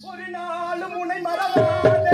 ஒரு நாளும் உன்னை மறவாதே.